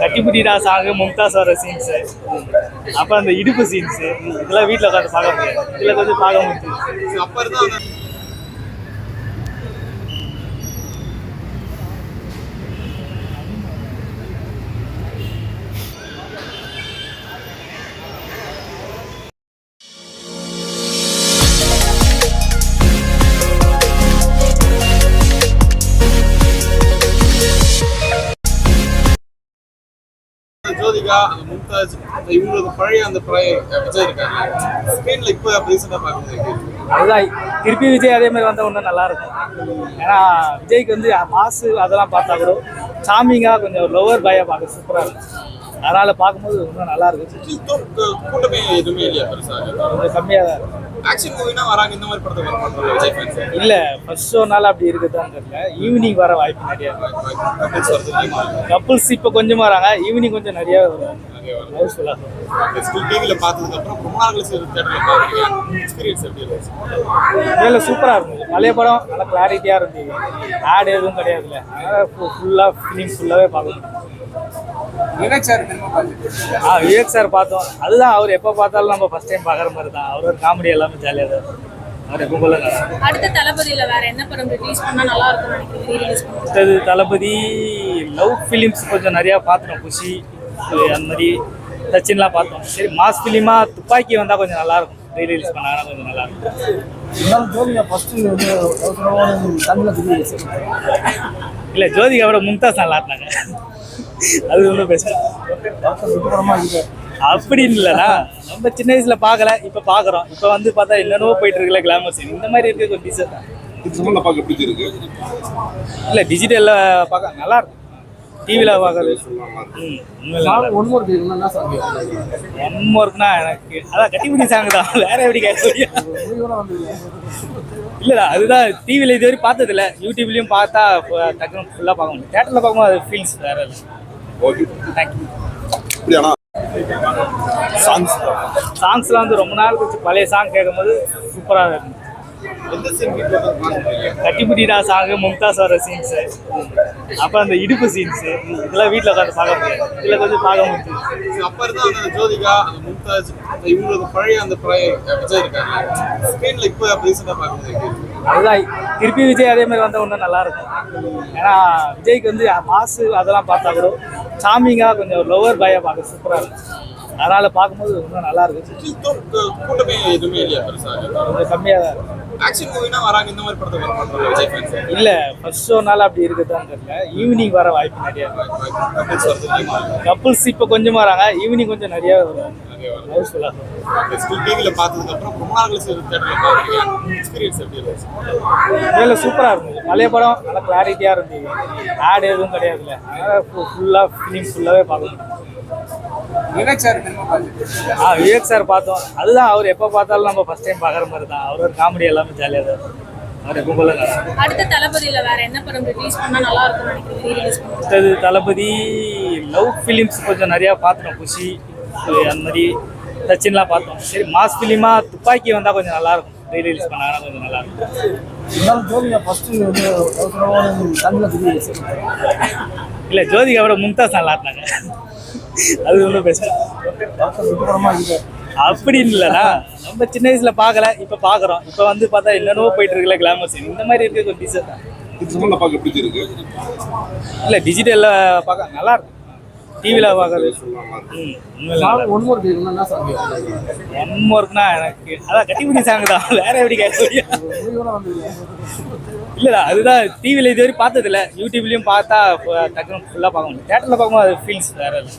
கட்டிப்புட்டிடா song Mumtaz வர scenes அப்புறம் அந்த இடுப்பு சீன்ஸு இதெல்லாம் வீட்டில் உட்காந்து பார்க்க முடியாது. இதில் கொஞ்சம் பார்க்க முடியும் ஜோதிகா மும்தாஜ் இவங்களோட இவங்களுக்கு பழைய அந்த பழைய விஜய் இருக்காங்க. ஸ்க்ரீன்ல இப்போ ரீசெண்டாக பார்க்கும்போது அதுதான் திருப்பி விஜய் அதே மாதிரி வந்தால் இன்னும் நல்லா இருக்கும். ஏன்னா விஜய்க்கு வந்து மாசு அதெல்லாம் பார்த்தா கூட சாமிங்காக கொஞ்சம் லோவர் பாயாக பார்க்க சூப்பராக இருக்கும். அதனால் பார்க்கும்போது இன்னும் நல்லா இருக்கும் கூட்டமே எதுவுமே இல்லையா பெருசாக கம்மியாக தான் ஆக்ஷன் மூவினா வராங்க இந்த மாதிரி படத்துக்கு வர மாட்டாங்க விஜய் ஃபேன்ஸ் இல்லை ஃபர்ஸ்ட் ஷோனால அப்படி இருக்குதான்னு தெரியல. ஈவினிங் வர வாய்ப்பு நிறைய கப்பிள்ஸ் இப்போ கொஞ்சம் வராங்க ஈவினிங் கொஞ்சம் நிறைய வரும். டிவியில் பார்த்ததுக்கு அப்புறம் ரொம்ப நாள் கழிச்சு எக்ஸ்பீரியன்ஸ் எப்படி இருந்துச்சு? இதில் சூப்பராக இருந்தது. பழைய படம் நல்லா கிளாரிட்டியாக இருந்தது. ஆட் எதுவும் கிடையாதுல்ல. அதனால் ஃபுல்லாக ஃபிலிம் ஃபுல்லாகவே பார்க்கணும் விவேக் சார் ஆ விவேக் சார் பார்த்தோம். அதுதான் அவர் எப்போ பார்த்தாலும் நம்ம ஃபர்ஸ்ட் டைம் பார்க்குற மாதிரி தான். அவர் காமெடி எல்லாமே ஜாலியாக தான் இருக்கும். அவர் எப்போ போல நல்லா இருக்கும். அடுத்த தளபதியில வேற என்ன படம் ரிலீஸ் பண்ணா நல்லா இருக்கும்னு நினைக்கிறீங்க? அடுத்தது தளபதி லவ் ஃபிலிம்ஸ் கொஞ்சம் நிறையா பார்த்துட்டோம். குஷி அந்த மாதிரி சச்சின்லாம் பார்த்தோம். சரி மாஸ் ஃபிலிமாக துப்பாக்கி வந்தால் கொஞ்சம் நல்லாயிருக்கும் ரீலீஸ் பண்ணாங்கன்னா கொஞ்சம் தமிழில் தெரியுது இல்லை ஜோதிகாவோட மும்தாஸ் நல்லா இருந்தாங்க. அது சுத்தபடமாக இருக்கு அப்படி இல்லைண்ணா நம்ம சின்ன வயசுல பார்க்கல இப்போ பார்க்குறோம். இப்போ வந்து பார்த்தா என்னென்னவோ போயிட்டு இருக்குல்ல கிளாமர் சீன் இந்த மாதிரி இருக்க கொஞ்சம் பார்க்க பிடிச்சிருக்கு இல்லை டிஜிட்டலில் பார்க்க நல்லா இருக்கும் டிவியில் பார்க்கறது. ஒன் மோர் சாங் ஒன் ஒர்க்னா எனக்கு அதான் கட்டிப்பிடி சாங் தான். வேற எப்படி கேட்க இல்லைடா அதுதான் டிவியில் இது வரைக்கும் பார்த்ததில்ல. யூடியூப்லேயும் பார்த்தா டக்குனு ஃபுல்லாக பார்க்க முடியும். தேட்டரில் பார்க்கும்போது அது ஃபீல்ஸ் வேற இல்லை. ஓகே தேங்க்யூ சாங்ஸ் சாங்ஸ்லாம் வந்து ரொம்ப நாள் கழிச்சு பழைய சாங் கேட்கும்போது சூப்பராக இருக்கும் கட்டிப்புட்டிடா சாங்கு மும்தாஸ் வர சீன்ஸு அப்புறம் அந்த இடுப்பு சீன்ஸு இதெல்லாம் வீட்டில் உட்காந்து பார்க்க முடியாது. இதில் கொஞ்சம் பார்க்க முடியுது அப்ப இருந்தா அந்த ஜோதிகா மும்தாஜ் இவங்களுக்கு பழைய அந்த பழைய விஜய் இருக்காங்க ஸ்க்ரீன்ல இப்போ ரீசெண்டாக பார்க்கும்போது அதுதான் திருப்பி விஜய் அதே மாதிரி வந்தால் இன்னும் நல்லா இருக்கும். ஏன்னா விஜய்க்கு வந்து மாசு அதெல்லாம் பார்த்தா கூட சாமிங்காக கொஞ்சம் லோவர் பாயாக பார்க்க சூப்பராக இருக்கும். அதனால் பார்க்கும்போது இன்னும் நல்லா இருக்கும் கூட்டமே எதுவுமே இல்லையா பெருசாக கம்மியாக தான் ஆக்ஷன் மூவினா வராங்க இந்த மாதிரி மாட்டாங்க விஜய் ஃபேன்ஸ் இல்லை ஃபர்ஸ்ட் ஷோனால அப்படி இருக்குதான்னு தெரியல. ஈவினிங் வர வாய்ப்பு நிறைய. கப்பிள்ஸ் வருது கப்புள்ஸ் இப்போ கொஞ்சம் வராங்க ஈவினிங் கொஞ்சம் நிறைய ஸ்கூல் டிவியில் பார்த்ததுக்கு அப்புறம் ரொம்ப நாள் கழிச்சு தேட்டரில் பார்க்குறீங்க எக்ஸ்பீரியன்ஸ் எப்படி இருந்துச்சு? இதில் சூப்பராக இருந்தது. பழைய படம் நல்லா கிளாரிட்டியாக இருந்தது. ஆட் எதுவும் கிடையாதுல்ல. அதனால் ஃபுல்லாக ஃபிலிம் ஃபுல்லாகவே பார்க்கணும் விவேக் சார் ஆ விவேக் சார் பார்த்தோம். அதுதான் அவர் எப்போ பார்த்தாலும் நம்ம ஃபர்ஸ்ட் டைம் பார்க்குற மாதிரி தான். அவர் காமெடி எல்லாமே ஜாலியாக தான் இருக்கும். அவர் எப்போ போல இருக்கும். அடுத்த தளபதியில வேற என்ன படம் ரிலீஸ் பண்ணா நல்லா இருக்கும்னு நினைக்கிறீங்க? அடுத்தது தளபதி லவ் ஃபிலிம்ஸ் கொஞ்சம் நிறையா பார்த்துட்டோம். குஷி அந்த மாதிரி சச்சின்லாம் பார்த்தோம். சரி மாஸ் ஃபிலிமாக துப்பாக்கி வந்தால் கொஞ்சம் நல்லாயிருக்கும் ரீலீஸ் பண்ணாங்கன்னா கொஞ்சம் நல்லாயிருக்கும் இருந்தாலும் ஃபஸ்ட்டு வந்து இல்லை ஜோதிகாவோட மும்தாஸ் நல்லா இருந்தாங்க அது சுத்தபடமாக இருக்கு அப்படி இல்லைண்ணா நம்ம சின்ன வயசுல பார்க்கல இப்போ பார்க்குறோம். இப்போ வந்து பார்த்தா என்னென்னவோ போயிட்டு இருக்குல்ல கிளாமர் இந்த மாதிரி இருக்க கொஞ்சம் டீசெண்டாக இது சும்மா பார்க்க பிடிச்சிருக்கு இல்லை டிஜிட்டலில் பார்க்க நல்லா இருக்கும். டிவியில் பார்க்கறது ஒன் மோர் டே என்ன சாங் இருக்கும். ஒன் ஒர்க்னா எனக்கு அதான் கட்டிப்பிடி சாங் தான். வேற எப்படி கேட்க இல்லைடா அதுதான் டிவியில் இது வரைக்கும் பார்த்ததில்ல. யூடியூப்லேயும் பார்த்தா டக்குனு ஃபுல்லாக பார்க்க முடியும். தேட்டரில் பார்க்கும்போது அது ஃபீல்ஸ் வேற இல்லை.